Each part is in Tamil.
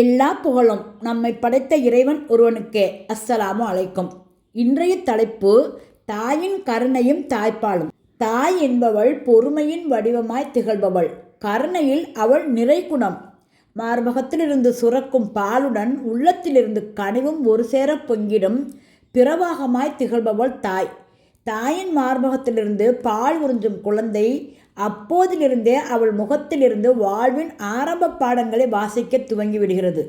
எல்லா புகழும் நம்மை படைத்த இறைவன் ஒருவனுக்கே. அஸ்ஸலாமு அலைக்கும். இன்றைய தலைப்பு தாயின் கருணையும் தாய்ப்பாலும். தாய் என்பவள் பொறுமையின் வடிவமாய் திகழ்பவள். கருணையில் அவள் நிறைகுணம் மார்பகத்திலிருந்து சுரக்கும் பாலுடன் உள்ளத்திலிருந்து கனிவும் ஒரு சேர பொங்கிடும் பிரவாகமாய் திகழ்பவள் தாய். தாயின் மார்பகத்திலிருந்து பால் உறிஞ்சும் குழந்தை அப்போதிலிருந்தே அவள் முகத்திலிருந்து வாழ்வின் ஆரம்ப பாடங்களை வாசிக்க துவங்கிவிடுகிறது.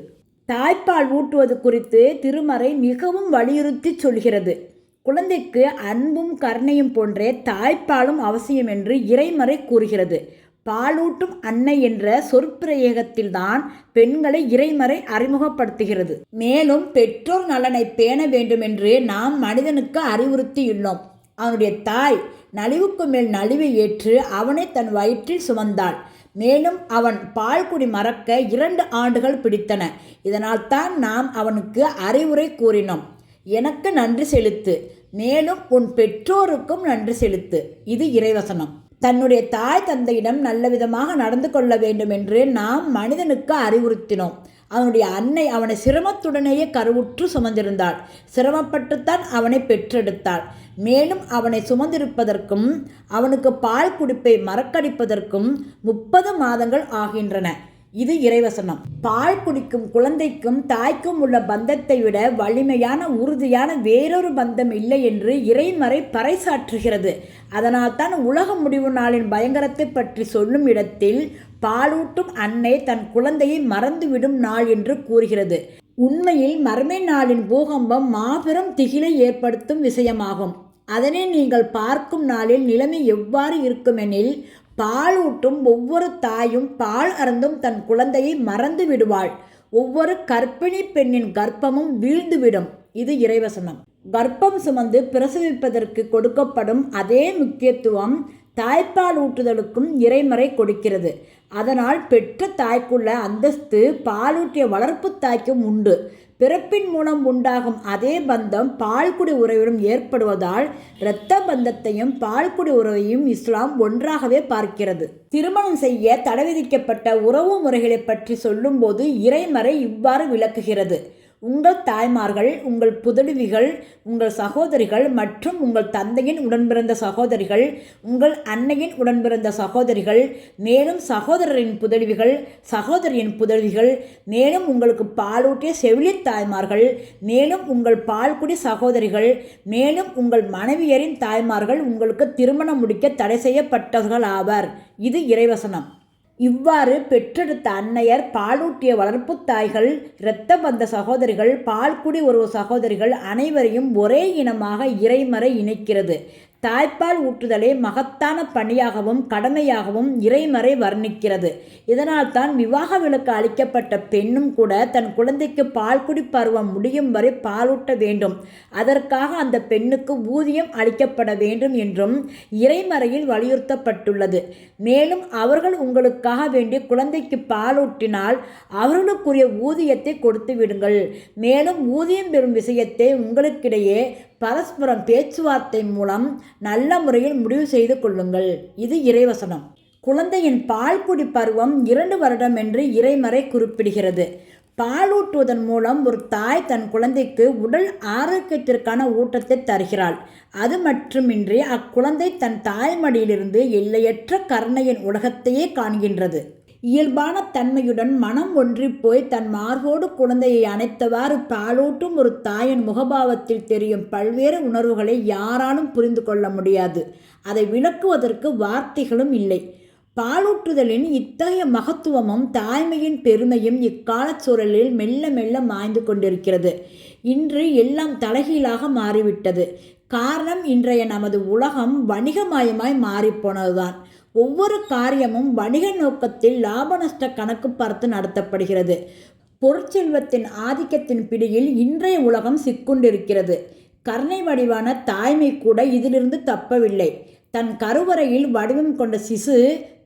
தாய்ப்பால் ஊட்டுவது குறித்து திருமறை மிகவும் வலியுறுத்தி சொல்கிறது. குழந்தைக்கு அன்பும் கருணையும் போன்றே தாய்ப்பாலும் அவசியம் என்று இறைமறை கூறுகிறது. பாலூட்டும் அன்னை என்ற சொற்பிரயோகத்தில்தான் பெண்களை இறைமறை அறிமுகப்படுத்துகிறது. மேலும் பெற்றோர் நலனை பேண வேண்டுமென்று நாம் மனிதனுக்கு அறிவுறுத்தியுள்ளோம். அவனுடைய தாய் நலிவுக்கு மேல் நலிவை ஏற்று அவனை தன் வயிற்றில் சுமந்தாள். மேலும் அவன் பால்குடி மறக்க இரண்டு ஆண்டுகள் பிடித்தன. இதனால் தான் நாம் அவனுக்கு அறிவுரை கூறினோம். எனக்கு நன்றி செலுத்து. மேலும் உன் பெற்றோருக்கும் நன்றி செலுத்து இது இறைவசனம். தன்னுடைய தாய் தந்தையிடம் நல்ல விதமாக நடந்து கொள்ள வேண்டும் என்று நாம் மனிதனுக்கு அறிவுறுத்தினோம். அவனுடைய அன்னை அவனை சிரமத்துடனேயே கருவுற்று சுமந்திருந்தாள். சிரமப்பட்டுத்தான் அவனை பெற்றெடுத்தாள். மேலும் அவனை சுமந்திருப்பதற்கும் அவனுக்கு பால் குடிப்பை மறக்கடிப்பதற்கும் முப்பது மாதங்கள் ஆகின்றன. இது இறைவசனம். பால் குடிக்கும் குழந்தைக்கும் தாய்க்கும் உள்ள பந்தத்தை விட வலிமையான உறுதியான வேறொரு பந்தம் இல்லை என்று இறைமறை பறைசாற்றுகிறது. அதனால்தான் உலக முடிவு நாளின் பயங்கரத்தை பற்றி சொல்லும் இடத்தில் பாலூட்டும் அன்னை தன் குழந்தையை மறந்துவிடும் நாள் என்று கூறுகிறது. உண்மையில் மறுமை நாளின் பூகம்பம் மாபெரும் திகிலை ஏற்படுத்தும் விஷயமாகும். அதனை நீங்கள் பார்க்கும் நாளில் நிலைமை எவ்வாறு இருக்குமெனில் பாலூட்டும் ஒவ்வொரு தாயும் பால் அருந்தும் தன் குழந்தையை மறந்து விடுவாள். ஒவ்வொரு கர்ப்பிணி பெண்ணின் கர்ப்பமும் வீழ்ந்துவிடும். இது இறைவசனம். கர்ப்பம் சுமந்து பிரசவிப்பதற்கு கொடுக்கப்படும் அதே முக்கியத்துவம் தாய்ப்பால் ஊட்டுதலுக்கும் இறைமறை கொடுக்கிறது. அதனால் பெற்ற தாய்க்குள்ள அந்தஸ்து பாலூட்டிய வளர்ப்பு தாய்க்கும் உண்டு. பிறப்பின் மூலம் உண்டாகும் அதே பந்தம் பால்குடி உறவிலும் ஏற்படுவதால் இரத்த பந்தத்தையும் பால்குடி உறவையும் இஸ்லாம் ஒன்றாகவே பார்க்கிறது. திருமணம் செய்ய தடை விதிக்கப்பட்ட உறவு முறைகளை பற்றி சொல்லும்போது இறைமறை இவ்வாறு விளக்குகிறது. உங்கள் தாய்மார்கள் உங்கள் புதடுவிகள் உங்கள் சகோதரிகள் மற்றும் உங்கள் தந்தையின் உடன்பிறந்த சகோதரிகள் உங்கள் அன்னையின் உடன்பிறந்த சகோதரிகள் மேலும் சகோதரரின் புதடுவிகள் சகோதரியின் புதடுவிகள் மேலும் உங்களுக்கு பாலூட்டிய செவிலித் தாய்மார்கள் மேலும் உங்கள் பால்குடி சகோதரிகள் மேலும் உங்கள் மனைவியரின் தாய்மார்கள் உங்களுக்கு திருமணம் முடிக்க தடை செய்யப்பட்டவர்கள் ஆவர் இது இறைவசனம். இவ்வாறு பெற்றெடுத்த அன்னையர் பாலூட்டிய வளர்ப்பு தாய்கள் இரத்த பந்த சகோதரிகள் பால்குடி உறவு சகோதரிகள் அனைவரையும் ஒரே இனமாக இறைமறை இணைக்கிறது. தாய்ப்பால் ஊட்டுதலை மகத்தான பணியாகவும் கடமையாகவும் இறைமறை வர்ணிக்கிறது. இதனால் தான் விவாக விலக்கு அளிக்கப்பட்ட பெண்ணும் கூட தன் குழந்தைக்கு பால் குடி பருவம் முடியும் வரை பாலூட்ட வேண்டும். அதற்காக அந்த பெண்ணுக்கு ஊதியம் அளிக்கப்பட வேண்டும் என்றும் இறைமறையில் வலியுறுத்தப்பட்டுள்ளது. மேலும் அவர்கள் உங்களுக்காக வேண்டி குழந்தைக்கு பாலூட்டினால் அவர்களுக்குரிய ஊதியத்தை கொடுத்து விடுங்கள். மேலும் ஊதியம் பெறும் விஷயத்தை உங்களுக்கிடையே பரஸ்பரம் பேச்சுவார்த்தை மூலம் நல்ல முறையில் முடிவு செய்து கொள்ளுங்கள். இது இறைவசனம். குழந்தையின் பால் குடி பருவம் இரண்டு வருடம் என்று இறைமறை குறிப்பிடுகிறது. பாலூட்டுவதன் மூலம் ஒரு தாய் தன் குழந்தைக்கு உடல் ஆரோக்கியத்திற்கான ஊட்டத்தை தருகிறாள். அது மட்டுமின்றி அக்குழந்தை தன் தாய்மடியிலிருந்து எல்லையற்ற கருணையின் உலகத்தையே காண்கின்றது. இயல்பான தன்மையுடன் மனம் ஒன்றி போய் தன் மார்போடு குழந்தையை அணைத்தவாறு பாலூட்டும் ஒரு தாயின் முகபாவத்தில் தெரியும் பல்வேறு உணர்வுகளை யாராலும் புரிந்து கொள்ள முடியாது. அதை விளக்குவதற்கு வார்த்தைகளும் இல்லை. பாலூற்றுதலின் இத்தகைய மகத்துவமும் தாய்மையின் பெருமையும் இக்காலச் சூழலில் மெல்ல மெல்ல மாய்ந்து கொண்டிருக்கிறது. இன்று எல்லாம் தலைகீழாக மாறிவிட்டது. காரணம் இன்றைய நமது உலகம் வணிகமயமாய் மாறிப்போனதுதான் ஒவ்வொரு காரியமும் வணிக நோக்கத்தில் லாப நஷ்ட கணக்கு பார்த்து நடத்தப்படுகிறது. பொருட்செல்வத்தின் ஆதிக்கத்தின் பிடியில் இன்றைய உலகம் சிக்குண்டிருக்கிறது. கருணை வடிவான தாய்மை கூட இதிலிருந்து தப்பவில்லை. தன் கருவறையில் வடிவம் கொண்ட சிசு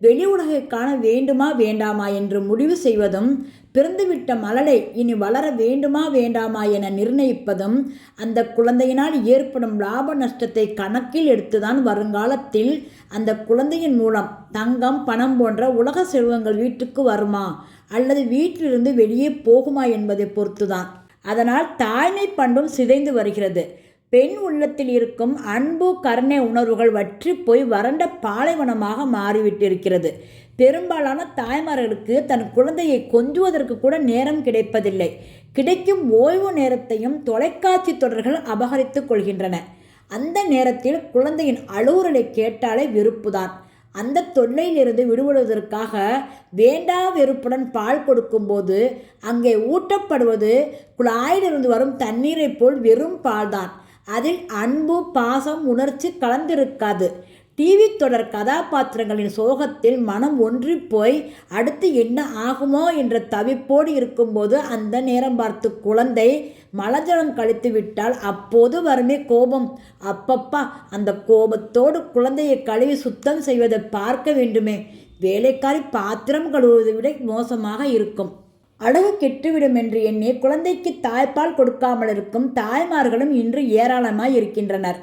வெளி உலகை காண வேண்டுமா வேண்டாமா என்று முடிவு செய்வதும் பிறந்துவிட்ட மலலை இனி வளர வேண்டுமா வேண்டாமா என நிர்ணயிப்பதும் அந்த குழந்தையினால் ஏற்படும் லாப நஷ்டத்தை கணக்கில் எடுத்துதான் வருங்காலத்தில் அந்த குழந்தையின் மூலம் தங்கம் பணம் போன்ற உலக செல்வங்கள் வீட்டுக்கு வருமா? அல்லது வீட்டிலிருந்து வெளியே போகுமா என்பதை பொறுத்துதான். அதனால் தாய்மை பண்பும் சிதைந்து வருகிறது. பெண் உள்ளத்தில் இருக்கும் அன்பு கருணை உணர்வுகள் வற்றி போய் வறண்ட பாலைவனமாக மாறிவிட்டிருக்கிறது. பெரும்பாலான தாய்மார்களுக்கு தன் குழந்தையை கொஞ்சுவதற்கு கூட நேரம் கிடைப்பதில்லை. கிடைக்கும் ஓய்வு நேரத்தையும் தொலைக்காட்சி தொடர்கள் அபகரித்துக் கொள்கின்றன. அந்த நேரத்தில் குழந்தையின் அழுகுரலை கேட்டாலே வெறுப்புதான். அந்த தொல்லையிலிருந்து விடுபடுவதற்காக வேண்டா வெறுப்புடன் பால் கொடுக்கும்போது அங்கே ஊட்டப்படுவது குழாயிலிருந்து வரும் தண்ணீரைப் போல் வெறும் பால்தான். அதில் அன்பு பாசம் உணர்ச்சி கலந்திருக்காது. டிவி தொடர் கதாபாத்திரங்களின் சோகத்தில் மனம் ஒன்றி போய் அடுத்து என்ன ஆகுமோ என்ற தவிப்போடு இருக்கும்போது அந்த நேரம் பார்த்து குழந்தை மலஜலம் கழித்து விட்டால் அப்போது வருமே கோபம். அப்பப்பா அந்த கோபத்தோடு குழந்தையை கழுவி சுத்தம் செய்வதை பார்க்க வேண்டுமே. வேலைக்காரி பாத்திரம் கழுவுவதை விட மோசமாக இருக்கும். அழகு கெட்டுவிடும் என்று எண்ணி குழந்தைக்கு தாய்ப்பால் கொடுக்காமல் இருக்கும் தாய்மார்களும் இன்று ஏராளமாய் இருக்கின்றனர்.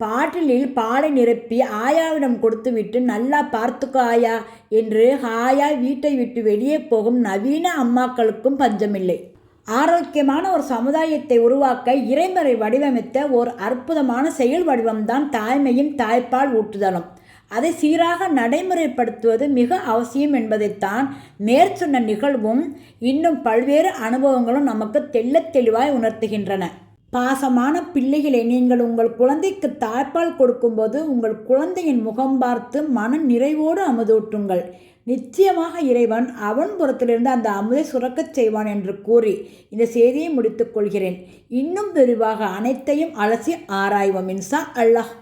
பாட்டிலில் பாலை நிரப்பி ஆயாவிடம் கொடுத்துவிட்டு நல்லா பார்த்துக்கோ ஆயா என்று ஹாயா வீட்டை விட்டு வெளியே போகும் நவீன அம்மாக்களுக்கும் பஞ்சமில்லை. ஆரோக்கியமான ஒரு சமுதாயத்தை உருவாக்க இறைமறை வடிவமைத்த ஒரு அற்புதமான செயல் வடிவம்தான் தாய்மையின் தாய்ப்பால் ஊட்டுதலும். அதை சீராக நடைமுறைப்படுத்துவது மிக அவசியம் என்பதைத்தான் மேற்சொன்ன நிகழ்வும் இன்னும் பல்வேறு அனுபவங்களும் நமக்கு தெள்ளத் தெளிவாய் உணர்த்துகின்றன. பாசமான பிள்ளைகளை நீங்கள் உங்கள் குழந்தைக்கு தாய்ப்பால் கொடுக்கும்போது உங்கள் குழந்தையின் முகம் பார்த்து மன நிறைவோடு அமுதூட்டுங்கள். நிச்சயமாக இறைவன் அவன் புறத்திலிருந்து அந்த அமுதை சுரக்கச் செய்வான் என்று கூறி இந்த செய்தியை முடித்துக் கொள்கிறேன். இன்னும் விரிவாக அனைத்தையும் அலசி ஆராய்வோம். இன்சா அல்லாஹ்.